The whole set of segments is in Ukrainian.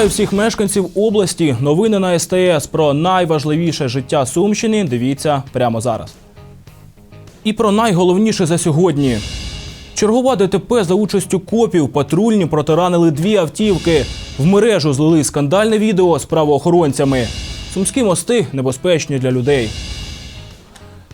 Вітаю всіх мешканців області. Новини на СТС про найважливіше життя Сумщини. Дивіться прямо зараз. І про найголовніше за сьогодні. Чергова ДТП за участю копів патрульні протаранили дві автівки. В мережу злили скандальне відео з правоохоронцями. Сумські мости небезпечні для людей.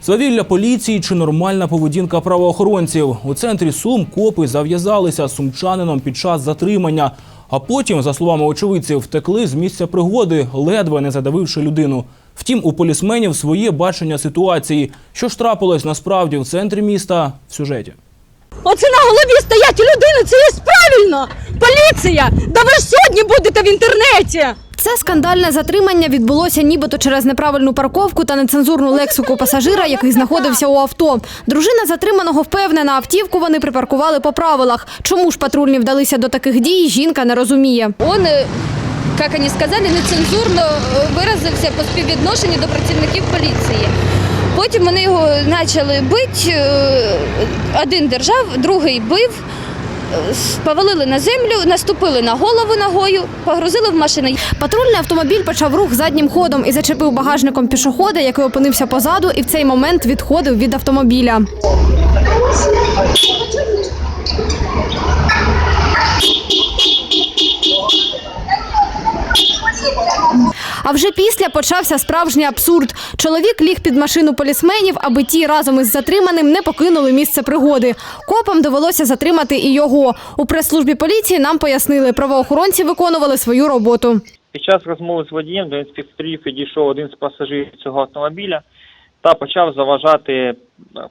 Свавілля поліції чи нормальна поведінка правоохоронців. У центрі Сум копи зав'язалися з сумчанином під час затримання, а потім, за словами очевидців, втекли з місця пригоди, ледве не задавивши людину. Втім, у полісменів своє бачення ситуації. Що ж трапилось насправді в центрі міста в сюжеті. Оце на голові стоять людини, це є правильно! Поліція! Да ви ж сьогодні будете в інтернеті! Це скандальне затримання відбулося нібито через неправильну парковку та нецензурну лексику пасажира, який знаходився у авто. Дружина затриманого впевнена, автівку вони припаркували по правилах. Чому ж патрульні вдалися до таких дій, жінка не розуміє. Он, е, як вони сказали, нецензурно е, виразився по співвідношенню до працівників поліції. Потім вони його почали бити, е, один держав, другий бив, повалили на землю, наступили на голову ногою, погрузили в машину. Патрульний автомобіль почав рух заднім ходом і зачепив багажником пішохода, який опинився позаду, і в цей момент відходив від автомобіля. А вже після почався справжній абсурд. Чоловік ліг під машину полісменів, аби ті разом із затриманим не покинули місце пригоди. Копам довелося затримати і його. У прес-службі поліції нам пояснили, правоохоронці виконували свою роботу. Під час розмови з водієм до інспекторів підійшов один з пасажирів цього автомобіля та почав заважати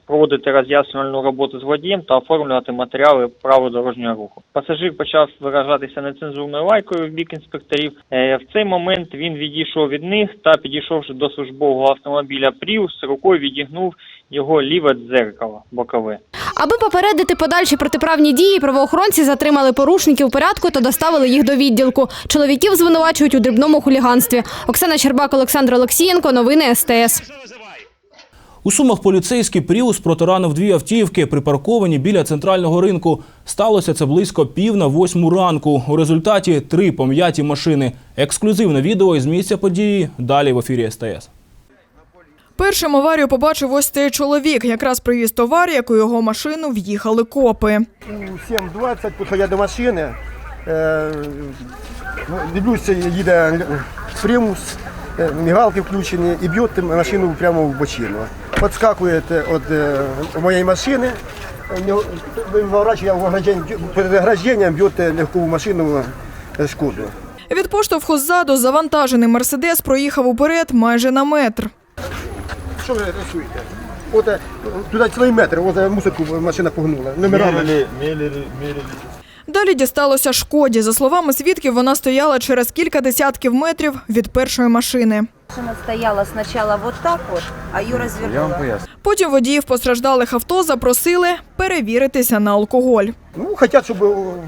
проводити роз'яснювальну роботу з водієм та оформлювати матеріали правил дорожнього руху. Пасажир почав виражатися нецензурною лайкою в бік інспекторів. Е, В цей момент він відійшов від них та підійшовши до службового автомобіля Пріус, рукою відігнув його ліве дзеркало бокове. Аби попередити подальші протиправні дії, правоохоронці затримали порушників порядку та доставили їх до відділку. Чоловіків звинувачують у дрібному хуліганстві. Оксана Щербак, Олександр Олексієнко. Новини СТС. У Сумах поліцейський Пріус протаранив дві автівки, припарковані біля центрального ринку. Сталося це близько пів на восьму ранку. У результаті три пом'яті машини. Ексклюзивне відео із місця події. Далі в ефірі СТС. Першим аварію побачив ось цей чоловік. Якраз привіз товар, як у його машину в'їхали копи. У 7.20 підходять до машини. Е, ну, дивлюся, їде примус, е, мігалки включені і б'є машину прямо в бочину. Підскакує від е, моєї машини, перед огражденням б'є легкову машину е, шкоду. Від поштовху ззаду завантажений мерседес проїхав уперед майже на метр. Що ви рисуєте? От туди цілий метр, ось е, мусорку машина погнула. Номерами. Далі дісталося шкоді. За словами свідків, вона стояла через кілька десятків метрів від першої машини. Машина стояла сначала вот так вот, а ее развернула. Потім водіїв постраждалих авто запросили перевіритися на алкоголь. Ну, хотят, щоб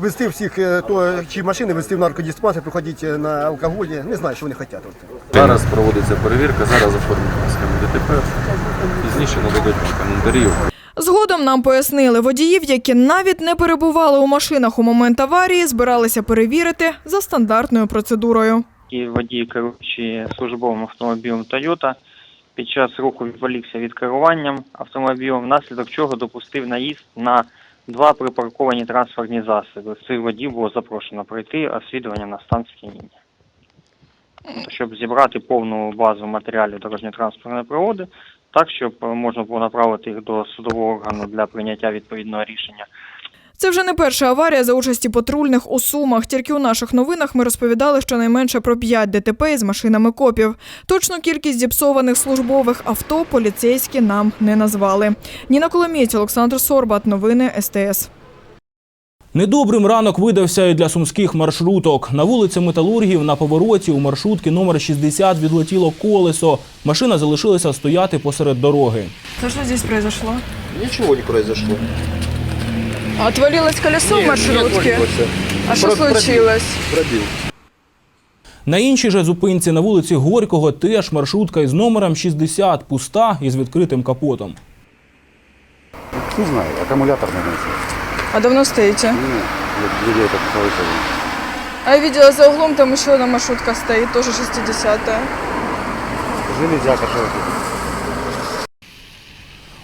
вести всіх, е, то, чи машини вести в наркодиспансер, приходити на алкоголі. Не знаю, що вони хочуть. Зараз проводиться перевірка, зараз оформлюємо схему ДТП. Пізніше нададуть коментарів. Згодом нам пояснили, водіїв, які навіть не перебували у машинах у момент аварії, збиралися перевірити за стандартною процедурою. І водій, керуючи службовим автомобілем Toyota, під час руху відволікся від керуванням автомобілем, внаслідок чого допустив наїзд на два припарковані транспортні засоби. Цих водій було запрошено пройти освідування на стан сп'яніння. Щоб зібрати повну базу матеріалів дорожньо-транспортної пригоди, так, щоб е, можна було направити їх до судового органу для прийняття відповідного рішення Це вже не перша аварія за участі патрульних у Сумах. Тільки у наших новинах ми розповідали щонайменше про 5 ДТП із машинами копів. Точну кількість зіпсованих службових авто поліцейські нам не назвали. Ніна Коломієць, Олександр Сорбат. Новини СТС. Недобрим ранок видався і для сумських маршруток. На вулиці Металургів на повороті у маршрутки номер 60 відлетіло колесо. Машина залишилася стояти посеред дороги. Це що здесь произошло? Нічого не произошло. Отвалилось колесо в маршрутке. А що случилось? Пробив. На іншій же зупинці на вулиці Горького теж маршрутка із номером 60 пуста із відкритим капотом. Не знаю, акумулятор не знайшов. А давно стоїте? Ну, людей так залишили. А я видела за углом, там еще одна маршрутка стоит, тоже 60-я. Железяка, що тут.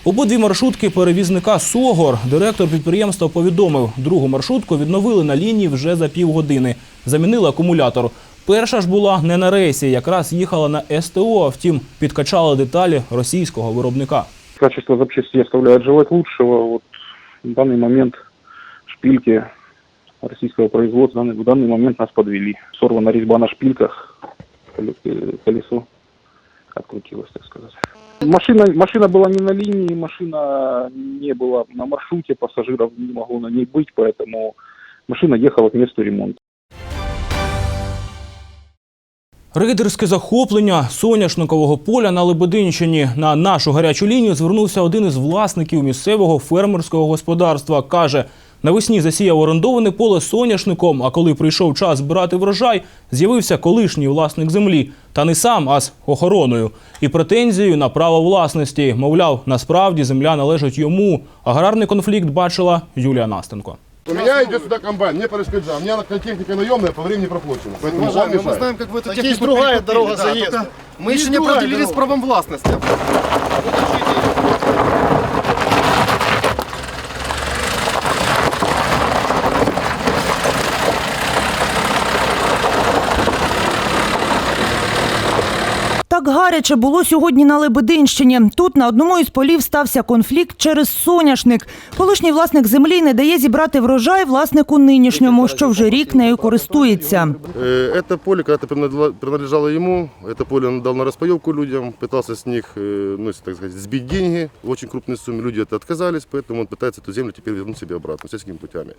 Обидві маршрутки перевізника Согор директор підприємства повідомив, другу маршрутку відновили на лінії вже за півгодини. Замінили акумулятор. Перша ж була не на рейсі, якраз їхала на СТО, втім підкачали деталі російського виробника. Качество запчастей оставляет желать лучшего. Вот в данный момент шпильки российского производства в данный- в данный момент нас подвели. Сорвана резьба на шпильках, коле- э, колесо открутилось, так сказать. Машина, машина была не на линии, машина не была на маршруте, пассажиров не могло на ней быть, поэтому машина ехала к месту ремонта. Рейдерське захоплення соняшникового поля на Лебединщині. На нашу гарячу лінію звернувся один із власників місцевого фермерського господарства. Каже, навесні засіяв орендоване поле соняшником, а коли прийшов час збирати врожай, з'явився колишній власник землі. Та не сам, а з охороною. І претензією на право власності. Мовляв, насправді земля належить йому. Аграрний конфлікт бачила Юлія Настенко. У меня идет сюда комбайн, мне перешкоджа. У меня техника наемная, по времени проплачена. Поэтому вам мешает. знаем, как вы эту Так есть другая дорога заезда. Мы еще не определились с правом властности. Так гаряче було сьогодні на Лебединщині. Тут на одному із полів стався конфлікт через соняшник. Колишній власник землі не дає зібрати врожай власнику нинішньому, що вже рік нею користується. Э, Это поле когда-то принадлежало- принадлежало ему. Это поле он дал на распаевку людям, пытался с них, э, ну, если так сказать, сбить деньги в очень крупной сумме. Люди это отказались, поэтому он пытается эту землю теперь вернуть себе обратно, сельскими путями.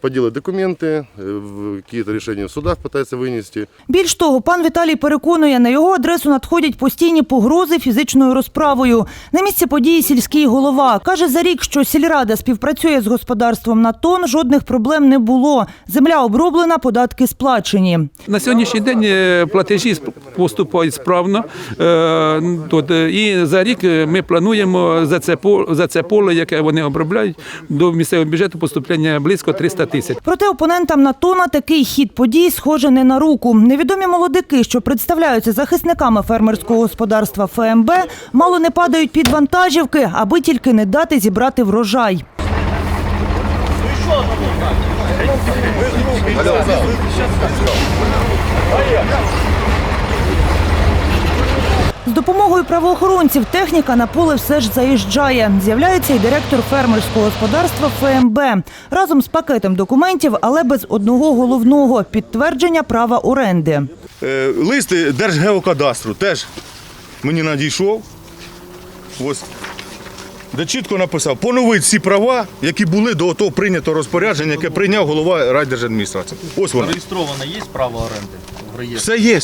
Поделать документы, э, в- какие-то решения в судах пытается вынести. Більш того, пан Віталій переконує, на його адресу надходять постійні погрози фізичною розправою. На місці події сільський голова каже, за рік, що сільрада співпрацює з господарством на тон, жодних проблем не було. Земля оброблена, податки сплачені. На сьогоднішній день е, платежі поступають справно. Е, е, і за рік ми плануємо за це за це поле, яке вони обробляють, до місцевого бюджету поступлення близько 300 тисяч. Проте опонентам Натона такий хід подій схоже не на руку. Невідомі молодики, що представляються захисниками фермерського господарства ФМБ, мало не падають під вантажівки, аби тільки не дати зібрати врожай. З допомогою правоохоронців техніка на поле все ж заїжджає. З'являється і директор фермерського господарства ФМБ разом з пакетом документів, але без одного головного підтвердження права оренди. Е, Лист Держгеокадастру теж мені надійшов. Ось. Де чітко написав, поновити всі права, які були до того прийнятого розпорядження, яке прийняв голова райдержадміністрації. Ось воно. Зареєстровано є право оренди в реєстрі? Все є.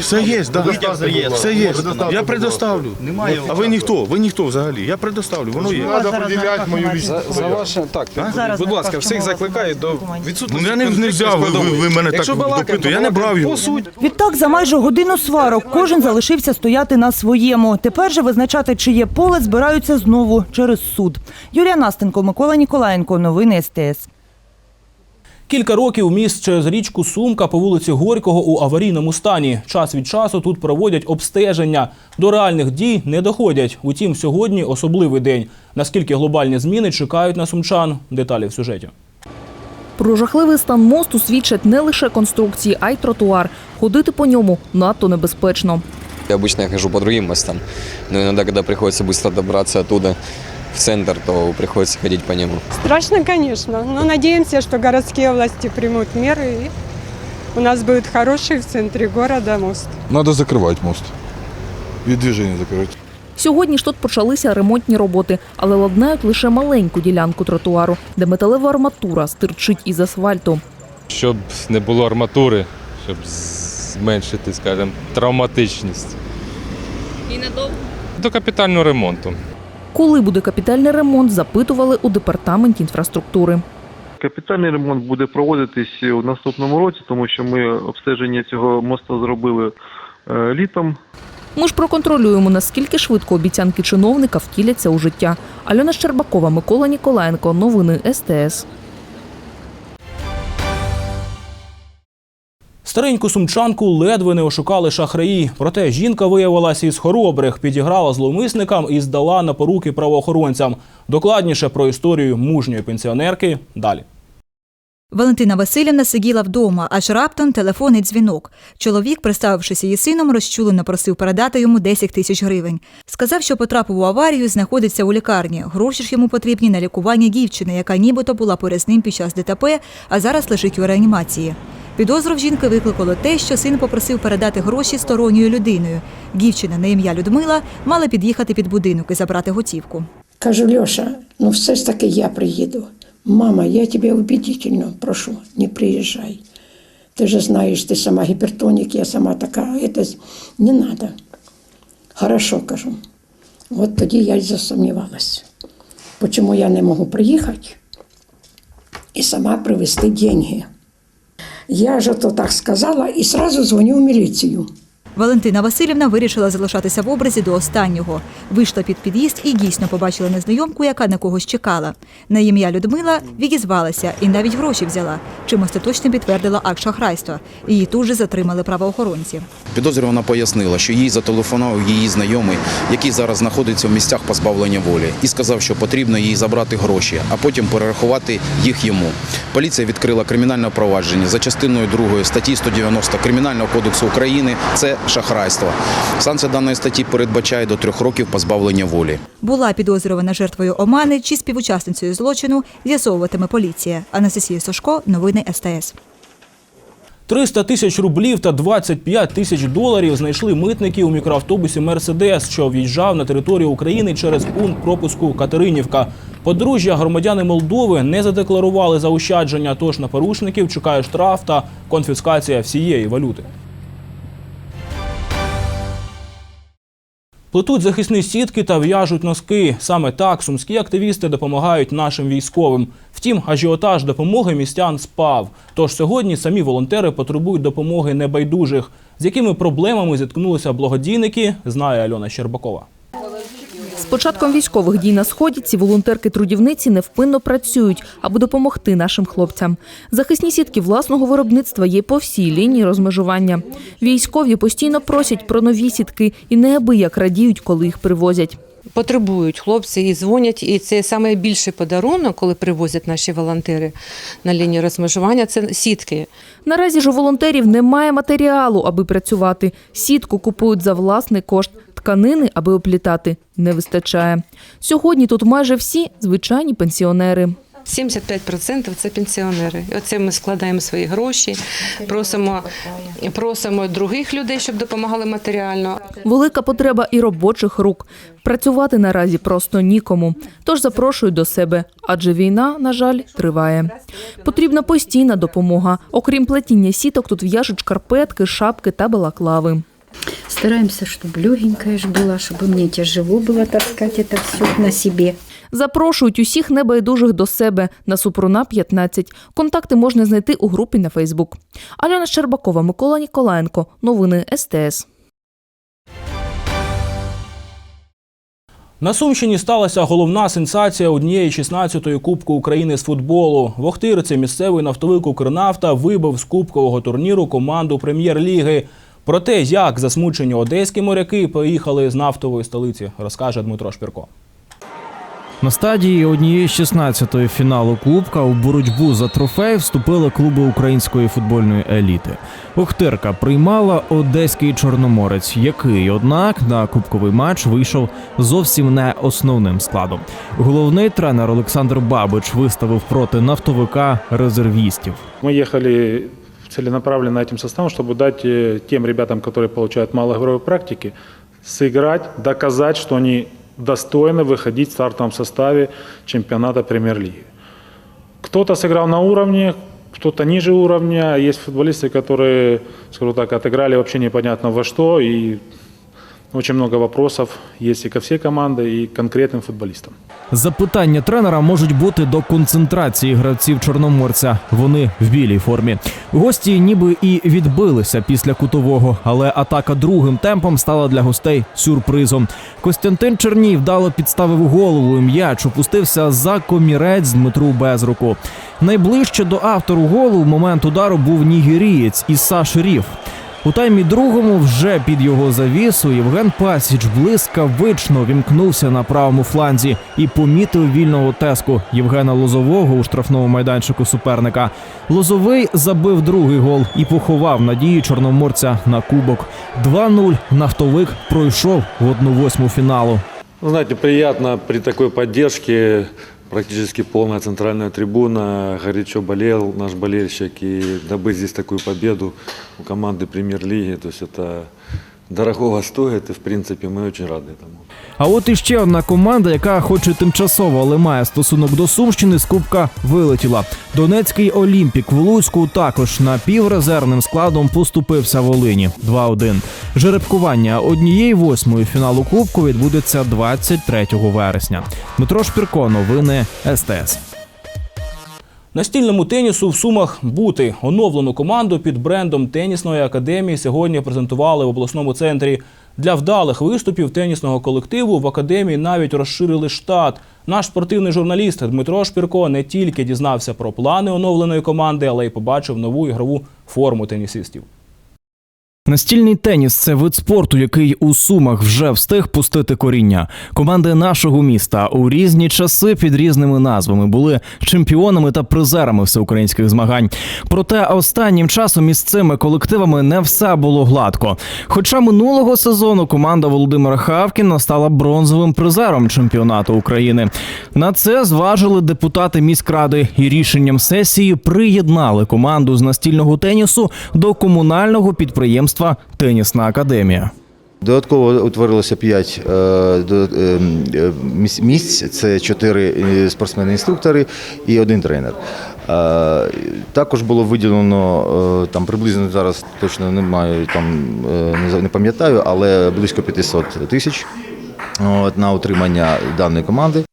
Все є, да. Витяг з реєстру. Все є. Я предоставлю. Немає А ви ніхто, ви ніхто взагалі. Я предоставлю, воно є. Надо определять мою личность. За ваше так, Зараз будь ласка, всіх закликаю до Ну відсутності. я не, не взяв, ви, мене так Якщо балакаємо, допитуєте, я не брав його. по суті. Відтак за майже годину сварок кожен залишився стояти на своєму. Тепер же визначати, чиє поле збираються знову через суд. Юлія Настенко, Микола Ніколаєнко. Новини СТС. Кілька років міст через річку Сумка по вулиці Горького у аварійному стані. Час від часу тут проводять обстеження. До реальних дій не доходять. Утім, сьогодні особливий день. Наскільки глобальні зміни чекають на сумчан? Деталі в сюжеті. Про жахливий стан мосту свідчать не лише конструкції, а й тротуар. Ходити по ньому надто небезпечно. Я обычно хожу по другим мостам, но иногда, когда приходится быстро добраться оттуда в центр, то приходится ходить по нему. Страшно, конечно, но надеемся, что городские власти примут меры и у нас будет хороший в центре города мост. Треба закривати мост. Від движення закривати. Сьогодні ж тут почалися ремонтні роботи, але ладнають лише маленьку ділянку тротуару, де металева арматура стирчить із асфальту. Щоб не було арматури, щоб зменшити, скажімо, травматичність. І надовго. До капітального ремонту. Коли буде капітальний ремонт, запитували у департаменті інфраструктури. Капітальний ремонт буде проводитись у наступному році, тому що ми обстеження цього мосту зробили е, літом. Ми ж проконтролюємо, наскільки швидко обіцянки чиновника втіляться у життя. Альона Щербакова, Микола Ніколаєнко. Новини СТС. Стареньку сумчанку ледве не ошукали шахраї. Проте жінка виявилася із хоробрих, підіграла зловмисникам і здала на поруки правоохоронцям. Докладніше про історію мужньої пенсіонерки далі. Валентина Васильівна сиділа вдома, аж раптом телефонний дзвінок. Чоловік, представившись її сином, розчулено просив передати йому 10 тисяч гривень. Сказав, що потрапив у аварію, знаходиться у лікарні. Гроші ж йому потрібні на лікування дівчини, яка нібито була поряд з ним під час ДТП, а зараз лежить у реанімації. Підозру в жінки викликало те, що син попросив передати гроші сторонньою людиною. Дівчина на ім'я Людмила мала під'їхати під будинок і забрати готівку. Кажу, Льоша, ну все ж таки я приїду. Мама, я тебе убедительно прошу, не приезжай. Ты же знаешь, ты сама гипертоник, я сама така, это з- не надо. Хорошо, кажу. От тоді я й засумнівалась. Почому я не можу приїхати і сама привезти деньги. Я ж то так сказала і сразу дзвоню в міліцію. Валентина Васильівна вирішила залишатися в образі до останнього. Вийшла під під'їзд і дійсно побачила незнайомку, яка на когось чекала. На ім'я Людмила відізвалася і навіть гроші взяла, чим остаточно підтвердила акт шахрайства. Її тут же затримали правоохоронці. Підозрювана пояснила, що їй зателефонував її знайомий, який зараз знаходиться в місцях позбавлення волі, і сказав, що потрібно їй забрати гроші, а потім перерахувати їх йому. Поліція відкрила кримінальне провадження за частиною 2 статті 190 Кримінального кодексу України. Це шахрайство. Санкція даної статті передбачає до трьох років позбавлення волі. Була підозрювана жертвою омани чи співучасницею злочину, з'ясовуватиме поліція. Анастасія Сошко, новини СТС. 300 тисяч рублів та 25 тисяч доларів знайшли митники у мікроавтобусі Мерседес, що в'їжджав на територію України через пункт пропуску Катеринівка. Подружжя громадяни Молдови не задекларували заощадження, тож на порушників чекає штраф та конфіскація всієї валюти. Плетуть захисні сітки та в'яжуть носки. Саме так сумські активісти допомагають нашим військовим. Втім, ажіотаж допомоги містян спав. Тож сьогодні самі волонтери потребують допомоги небайдужих. З якими проблемами зіткнулися благодійники, знає Альона Щербакова. З початком військових дій на сході ці волонтерки-трудівниці невпинно працюють, аби допомогти нашим хлопцям. Захисні сітки власного виробництва є по всій лінії розмежування. Військові постійно просять про нові сітки і неабияк радіють, коли їх привозять. Потребують хлопці і дзвонять, і це найбільший подарунок, коли привозять наші волонтери на лінію розмежування. Це сітки. Наразі ж у волонтерів немає матеріалу, аби працювати. Сітку купують за власний кошт. Тканини, аби оплітати, не вистачає. Сьогодні тут майже всі звичайні пенсіонери. 75% це пенсіонери. Оце ми складаємо свої гроші, просимо, просимо других людей, щоб допомагали матеріально. Велика потреба і робочих рук. Працювати наразі просто нікому. Тож запрошують до себе, адже війна, на жаль, триває. Потрібна постійна допомога. Окрім плетіння сіток, тут в'яжуть шкарпетки, шапки та балаклави. Стараемся, чтобы легенькая же была, чтобы мне тяжело было таскать это все на себе. Запрошують усіх небайдужих до себе на Супруна 15. Контакти можна знайти у групі на Фейсбук. Альона Щербакова, Микола Ніколаєнко. Новини СТС. На Сумщині сталася головна сенсація однієї 16-ї Кубку України з футболу. В Охтирці місцевий нафтовик Укрнафта вибив з кубкового турніру команду прем'єр-ліги. Про те, як засмучені одеські моряки поїхали з нафтової столиці, розкаже Дмитро Шпірко. На стадії однієї з 16-ї фіналу Кубка у боротьбу за трофей вступили клуби української футбольної еліти. Охтирка приймала одеський чорноморець, який, однак, на кубковий матч вийшов зовсім не основним складом. Головний тренер Олександр Бабич виставив проти нафтовика резервістів. Мы ехали целенаправленно этим составом, чтобы дать э, тем ребятам, которые получают мало игровой практики, сыграть, доказать, что они достойны выходить в стартовом составе чемпионата премьер-лиги. Кто-то сыграл на уровне, кто-то ниже уровня. Есть футболисты, которые, скажу так, отыграли вообще непонятно во что и очень много вопросов есть и ко всей команде, и к конкретным футболистам. Запитання тренера можуть бути до концентрації гравців чорноморця. Вони в білій формі. Гості ніби і відбилися після кутового, але атака другим темпом стала для гостей сюрпризом. Костянтин Черній вдало підставив голову. і М'яч опустився за комірець Дмитру Безруку. Найближче до автору голу в момент удару був нігерієць Іса Шеріф. У таймі другому вже під його завісу Євген Пасіч блискавично вімкнувся на правому фланзі і помітив вільного теску Євгена Лозового у штрафному майданчику суперника. Лозовий забив другий гол і поховав надії чорноморця на кубок. 2-0 нафтовик пройшов в одну восьму фіналу. Ну, Знаете, при такой поддержке, практически полная центральная трибуна, горячо болел наш болельщик, и добыть здесь такую победу у команды премьер-лиги, то есть это дорогого стоит, и в принципе мы очень рады этому. А от іще одна команда, яка хоч і тимчасово, але має стосунок до Сумщини, з Кубка вилетіла. Донецький Олімпік в Луцьку також напіврезервним складом поступився Волині 2-1. Жеребкування однієї восьмої фіналу Кубку відбудеться 23 вересня. Дмитро Шпірко, новини СТС. Настільному тенісу в Сумах бути оновлену команду під брендом тенісної академії сьогодні презентували в обласному центрі. Для вдалих виступів тенісного колективу в академії навіть розширили штат. Наш спортивний журналіст Дмитро Шпірко не тільки дізнався про плани оновленої команди, але й побачив нову ігрову форму тенісистів. Настільний теніс це вид спорту, який у Сумах вже встиг пустити коріння. Команди нашого міста у різні часи під різними назвами були чемпіонами та призерами всеукраїнських змагань. Проте останнім часом із цими колективами не все було гладко. Хоча минулого сезону команда Володимира Хавкіна стала бронзовим призером чемпіонату України. На це зважили депутати міськради і рішенням сесії приєднали команду з настільного тенісу до комунального підприємства Тенісна академія. Додатково утворилося 5 місць. Це 4 спортсмени-інструктори і один тренер. Е, Також було виділено е, там приблизно зараз точно немає, там е, не не пам'ятаю, але близько 500 тисяч на утримання даної команди.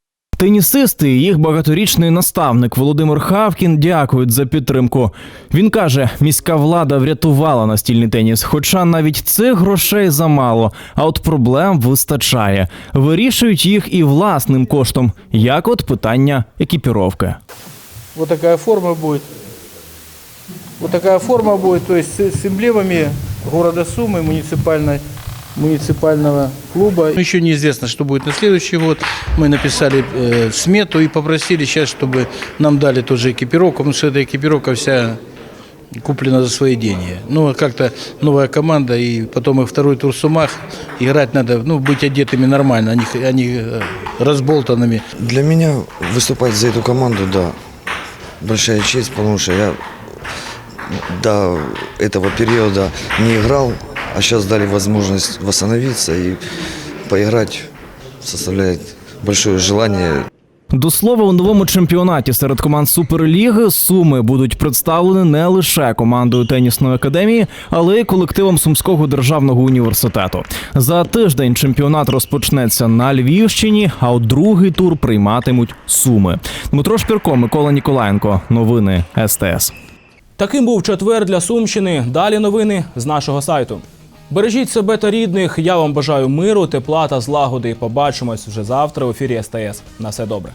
Тенісисти і їх багаторічний наставник Володимир Хавкін дякують за підтримку. Він каже, міська влада врятувала настільний теніс, хоча навіть цих грошей замало, а от проблем вистачає. Вирішують їх і власним коштом, як от питання екіпіровки. Вот такая форма будет. Вот такая форма будет, то есть с, с эмблемами города Сумы, муниципальной, муниципального клуба. Еще неизвестно, что будет на следующий год. Мы написали э, смету и попросили сейчас, чтобы нам дали тоже экипировку, потому что эта экипировка вся куплена за свои деньги. Ну, а как-то новая команда, и потом и второй тур Сумах. Играть надо, ну, быть одетыми нормально, а не, а не э, разболтанными. Для меня выступать за эту команду, да, большая честь, потому что я до этого периода не играл, а сейчас дали возможность восстановиться и поиграть составляет большое желание. До слова, у новому чемпіонаті серед команд Суперліги Суми будуть представлені не лише командою тенісної академії, але й колективом Сумського державного університету. За тиждень чемпіонат розпочнеться на Львівщині, а от другий тур прийматимуть Суми. Дмитро Шпірко, Микола Ніколаєнко. Новини СТС. Таким був четвер для Сумщини. Далі новини з нашого сайту. Бережіть себе та рідних. Я вам бажаю миру, тепла та злагоди. Побачимось вже завтра в ефірі СТС. На все добре.